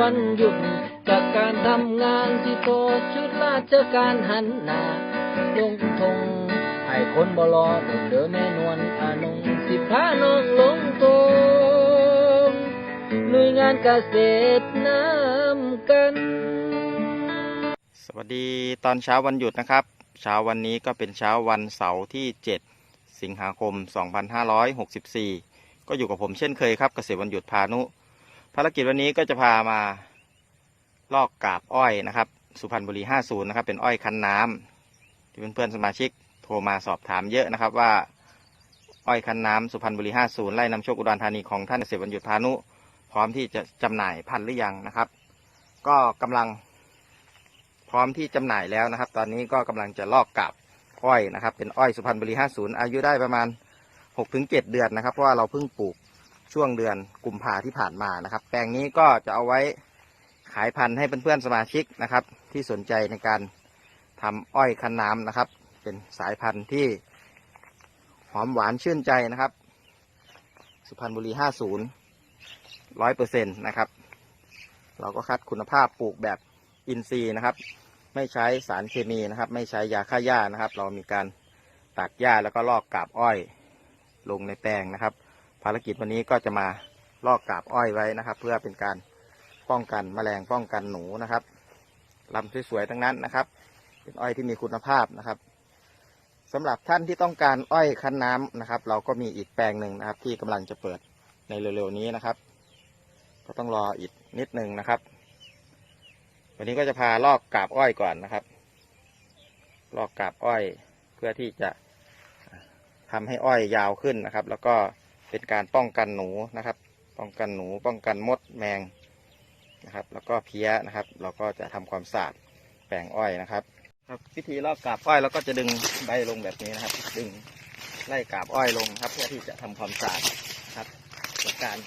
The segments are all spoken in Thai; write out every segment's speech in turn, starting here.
วันหยุดจากการทำงานที่โตชุดราชการหันหน้าลงทงให้คนบรอเดินแม่นวลอานงสิพาน้องลงตงหน่วยงานเกษตรน้ำกัน สวัสดีตอนเช้าวันหยุดนะครับ เช้าวันนี้ก็เป็นเช้าวันเสาร์ที่ 7 สิงหาคม 2564 ก็อยู่กับผมเช่นเคยครับเกษตรวันหยุดพานุ ภารกิจวันนี้ก็จะพามาลอกกาบอ้อยนะครับ สุพรรณบุรี 50 นะครับ เป็นอ้อยคั้นน้ำที่เพื่อนๆสมาชิกโทรมาสอบถามเยอะนะครับ ว่าอ้อยคั้นน้ำสุพรรณบุรี 50 ไร่นำโชคอุดรธานีของท่านเกษตรวันหยุดพานุ พร้อมที่จะจำหน่ายพันธุ์หรือยังนะครับ ก็กำลังพร้อมที่จำหน่ายแล้วนะครับ ตอนนี้ก็กำลังจะลอกกับอ้อยนะครับ เป็นอ้อยสุพรรณบุรี 50 อายุได้ประมาณ 6-7 เดือนนะครับ เพราะว่าเราเพิ่งปลูก ช่วงเดือนกุมภาที่ผ่านมานะครับ แปลงนี้ก็จะเอาไว้ขายพันธุ์ให้เพื่อนๆสมาชิกนะครับ ที่สนใจในการทำอ้อยคันน้ำนะครับ เป็นสายพันธุ์ที่หอมหวานชื่นใจนะครับ สุพรรณบุรี 50ร้อยเปอร์เซ็นต์นะครับ เราก็คัดคุณภาพปลูกแบบอินทรีย์นะครับ ไม่ใช้สารเคมีนะครับ ไม่ใช้ยาฆ่าหญ้านะครับ เรามีการตักหญ้าแล้วก็ลอกกาบอ้อยลงในแปลงนะครับ ภารกิจวันนี้ก็จะมาลอกกาบอ้อยไว้นะครับ เพื่อเป็นการป้องกันแมลงป้องกันหนูนะครับลำสวยๆทั้งนั้นนะครับ เป็นอ้อยที่มีคุณภาพนะครับสำหรับท่านที่ต้องการอ้อยคั้นน้ำนะครับ เราก็มีอีกแปลงหนึ่งนะครับ ที่กำลังจะเปิดในเร็วๆนี้นะครับ ก็ต้องรออีกนิดหนึ่งนะครับ วันนี้ก็จะพาลอกกาบอ้อยก่อนนะครับ ลอกกาบอ้อยเพื่อที่จะทำให้อ้อยยาวขึ้นนะครับ แล้วก็ เป็นการป้องกันหนูนะครับ ป้องกันหนูป้องกันมดแมงนะครับ แล้วก็เพี้ยนะครับ เราก็จะทำความสะอาดแปลงอ้อยนะครับครับวิธีลอกกาบอ้อยเราก็จะดึงใบลงแบบนี้นะครับ ดึงไล่กาบอ้อยลงครับ เพื่อที่จะทำความสะอาดครับในการ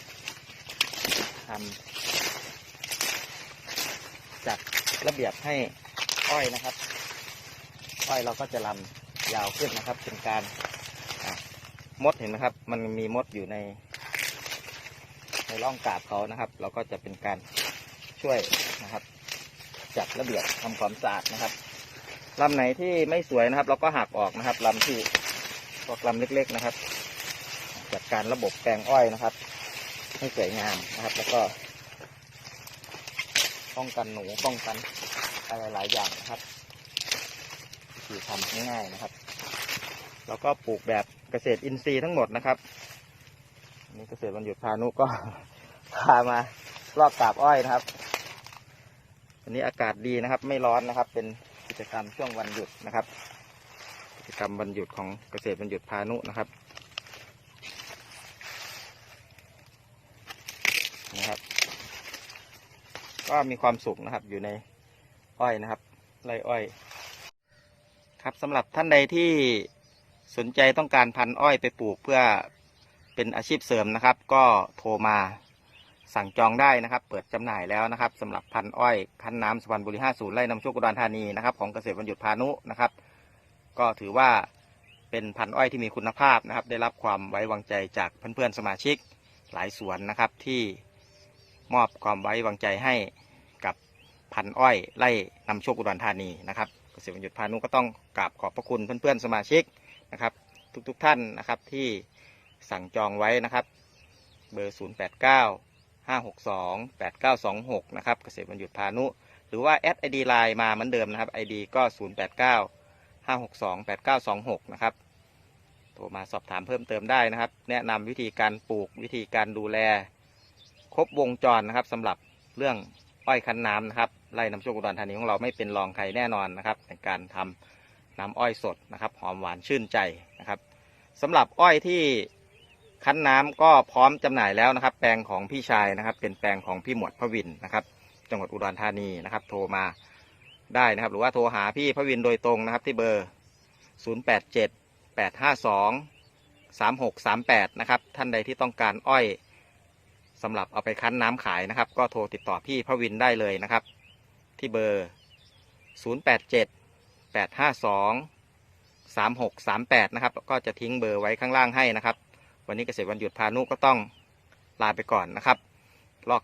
ทำจัดระเบียบให้อ้อยนะครับ อ้อยเราก็จะลำยาวขึ้นนะครับ เป็นการ มดเห็นไหมครับ มันมีมดอยู่ในในร่องกาบเขานะครับ เราก็จะเป็นการช่วยนะครับ จัดระเบียบทำความสะอาดนะครับลำไหนที่ไม่สวยนะครับ เราก็หักออกนะครับลำที่พวกลำเล็ก ๆนะครับ จัดการระบบแปลงอ้อยนะครับ ให้สวยงามนะครับ แล้วก็ ป้องกันหนูป้องกันอะไรหลายอย่างนะครับวิธีทำง่ายๆนะครับ แล้วก็ปลูกแบบเกษตรอินทรีย์ทั้งหมดนะครับนี่เกษตรวันหยุดพานุก็ พามาลอกกาบอ้อยนะครับวันนี้อากาศดีนะครับ ไม่ร้อนนะครับ เป็นกิจกรรมช่วงวันหยุดนะครับ กิจกรรมวันหยุดของเกษตรวันหยุดพานุนะครับนะครับ ก็มีความสุขนะครับอยู่ในอ้อยนะครับไรอ้อย ครับสำหรับท่านใดที่ สนใจต้องการพันอ้อยไปปลูกเพื่อเป็นอาชีพเสริมนะครับ ก็โทรมาสั่งจองได้นะครับ เปิดจำหน่ายแล้วนะครับสำหรับพันอ้อยคันน้ำสุพรรณบุรี 50 ไร่นำโชคอุดรธานีนะครับของเกษตรวันหยุดพานุนะครับ ก็ถือว่าเป็นพันอ้อยที่มีคุณภาพนะครับ ได้รับความไว้วางใจจากเพื่อนๆสมาชิกหลายสวนนะครับที่มอบความไว้วางใจให้กับพันอ้อยไล่นำโชคอุดรธานีนะครับเกษตรวันหยุดพานุก็ต้องกราบขอบพระคุณเพื่อนๆสมาชิก นะครับ ทุกๆทท่านนะครับที่สั่งจองไว้นะครับ เบอร์ 0 8 9 5 6 2 8 9 2 6 นะครับ เกษตรวันหยุดพานุ หรือว่าแอดไอดีไลน์มาเหมือนเดิมนะครับไอดีก็ 0 8 9 5 6 2 8 9 2 6 นะครับโทรมาสอบถามเพิ่มเติมได้นะครับ แนะนำวิธีการปลูกวิธีการดูแล ครบวงจรนะครับสำหรับเรื่องอ้อยคั้นน้ำนะครับไร่น้ำโชคอุดรธานีของเราไม่เป็นรองใครแน่นอนนะครับในการทำ น้ำอ้อยสดนะครับ หอมหวานชื่นใจนะครับสำหรับอ้อยที่คั้นน้ำก็พร้อมจำหน่ายแล้วนะครับ แปลงของพี่ชายนะครับ เป็นแปลงของพี่หมวดพะวินนะครับ จังหวัดอุดรธานีนะครับ โทรมาได้นะครับ หรือว่าโทรหาพี่พะวินโดยตรงนะครับ ที่เบอร์ 0 8 7 8 5 2 3 6 3 8 นะครับ ท่านใดที่ต้องการอ้อยสำหรับเอาไปคั้นน้ำขายนะครับ ก็โทรติดต่อพี่พะวินได้เลยนะครับ ที่เบอร์ 087 แปดห้าสองสามหกสามแปดนะครับ ก็จะทิ้งเบอร์ไว้ข้างล่างให้นะครับ วันนี้เกษตรวันหยุดพานุก็ต้องลาไปก่อนนะครับลอก